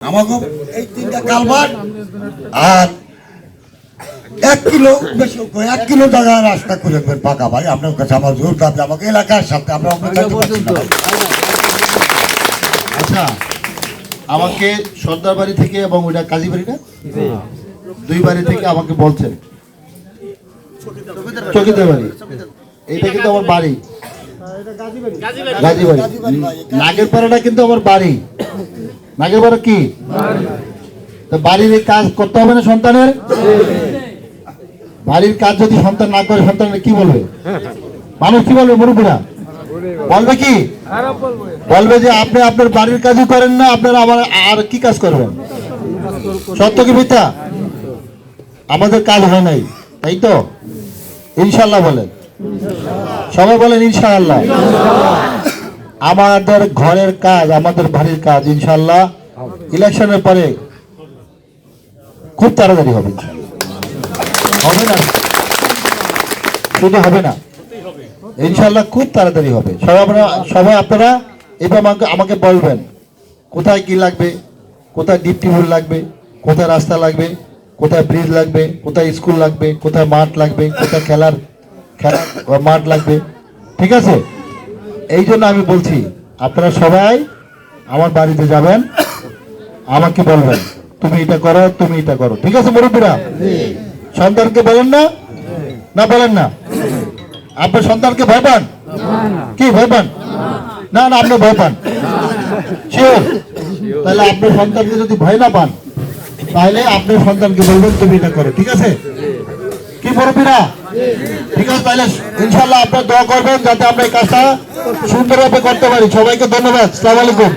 আমাকে এই তিনটা কালভার্ট আর এক কিলো বেশি এক কিলো জায়গা রাস্তা করে দেবেন পাকা ভাই। আপনার কাছে আমার জোর আমাকে এলাকার সাথে। আচ্ছা আমাকে সর্দার বাড়ি থেকে এবং ওইটা কাজী বাড়ি না? দুই বাড়ি থেকে আমাকে বলছেন। চকিদার বাড়ি। এইটা কিন্তু আমার বাড়ি। গাজী বাড়ি। নাগের পাড়াটা কিন্তু আমার বাড়ি। নাগের পাড়া কি? বাড়ির কাজ করতে হবে না সন্তানের? বাড়ির কাজ যদি সন্তান না করে, সন্তানের কি বলবে? মানুষ কি বলবে, মুরব্বীরা? বলবে কি? বলবে যে আপনি আপনার বাড়ির কাজই করেন না, আপনারা আবার আর কি কাজ করবেন? সত্য কি মিথ্যা? আমাদের কাজ হয় নাই, তাই তো? ইনশাল্লাহ বলেন। সবাই বলেন ইনশাআল্লাহ। আমাদের ঘরের কাজ, আমাদের বাড়ির কাজ, ইনশাল্লাহ ইলেকশনের পরে খুব তাড়াতাড়ি হবে হবে না? শুধু হবে না? ইনশাল্লাহ খুব তাড়াতাড়ি হবে। সবাই আপনারা সবাই আপনারা এবার আমাকে আমাকে বলবেন, কোথায় কি লাগবে? কোথায় ডিপ টিউবওয়েল লাগবে? কোথায় রাস্তা লাগবে? কোথায় ব্রিজ লাগবে? কোথায় স্কুল লাগবে? কোথায় মাঠ লাগবে? কোথায় খেলার খেলার মাঠ লাগবে? ঠিক আছে? এই জন্য আমি বলছি, আপনারা সবাই আমার বাড়িতে যাবেন, আমাকে বলবেন, তুমি এটা করো, তুমি এটা করো। ঠিক আছে, মুরব্বীরা? সন্তানকে বলেন না? না বলেন না? আপনার সন্তানকে ভয় পান? কি, ভয় পান? না না, আপনি ভয় পান। তাহলে আপনার সন্তানকে যদি ভয় না পান, তাহলে আপনার সন্তানকে বলবেন, তুমি এটা করো। ঠিক আছে? কি মুরব্বীরা? ঠিক আছে তাহলে ইনশাল্লাহ আপনার দোয়া করবেন যাতে আমরা এই কাজটা সুন্দরভাবে করতে পারি। সবাইকে ধন্যবাদ। সালাম আলাইকুম।